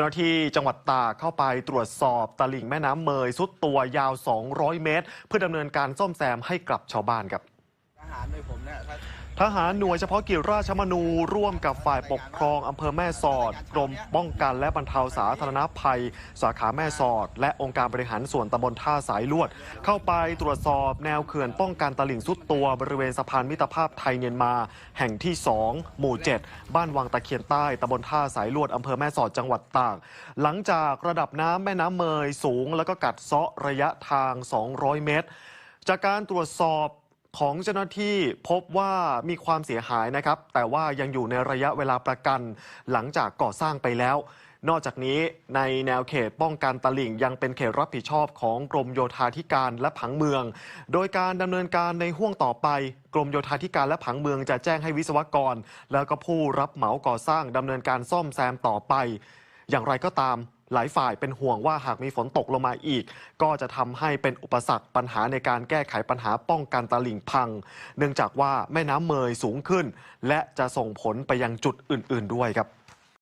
จ้าหน้าที่จังหวัดตากเข้าไปตรวจสอบตลิ่งแม่น้ำเมยสุดตัวยาว 200 เมตร เพื่อดำเนินการซ่อมแซมให้กลับชาวบ้านครับ ทหารโดยผมเนี่ยถ้าทหารหน่วยเฉพาะกิจราชมนูร่วมกับฝ่ายปกครองอำเภอแม่สอด กรมป้องกันและบรรเทาสาธารณภัย สาขาแม่สอด และองค์การบริหารส่วนตำบลท่าสายลวด เข้าไปตรวจสอบแนวเขื่อนป้องกันตลิ่งสุดตัวบริเวณสะพานมิตรภาพไทยเมียนมา แห่งที่ 2 หมู่ 7 บ้านวังตะเคียนใต้ตำบลท่าสายลวดอำเภอแม่สอดจังหวัดตากหลังจากระดับน้ำแม่น้ำเมยสูง แล้วก็กัดเซาะระยะทาง 200 เมตร จากการตรวจสอบ ของเจ้าหน้าที่พบว่ามีความเสียหายนะครับ แต่ว่ายังอยู่ในระยะเวลาประกันหลังจากก่อสร้างไปแล้ว นอกจากนี้ในแนวเขตป้องกันตลิ่งยังเป็นเขตรับผิดชอบของกรมโยธาธิการและผังเมือง โดยการดำเนินการในห่วงต่อไป กรมโยธาธิการและผังเมืองจะแจ้งให้วิศวกร แล้วก็ผู้รับเหมาก่อสร้างดำเนินการซ่อมแซมต่อไป อย่างไรก็ตาม หลายฝ่ายเป็นห่วงว่าหากมีฝนตกลงมาอีก ก็จะทำให้เป็นอุปสรรคปัญหาในการแก้ไขปัญหาป้องกันตลิ่งพัง เนื่องจากว่าแม่น้ำเมยสูงขึ้น และจะส่งผลไปยังจุดอื่น ๆ ด้วยครับ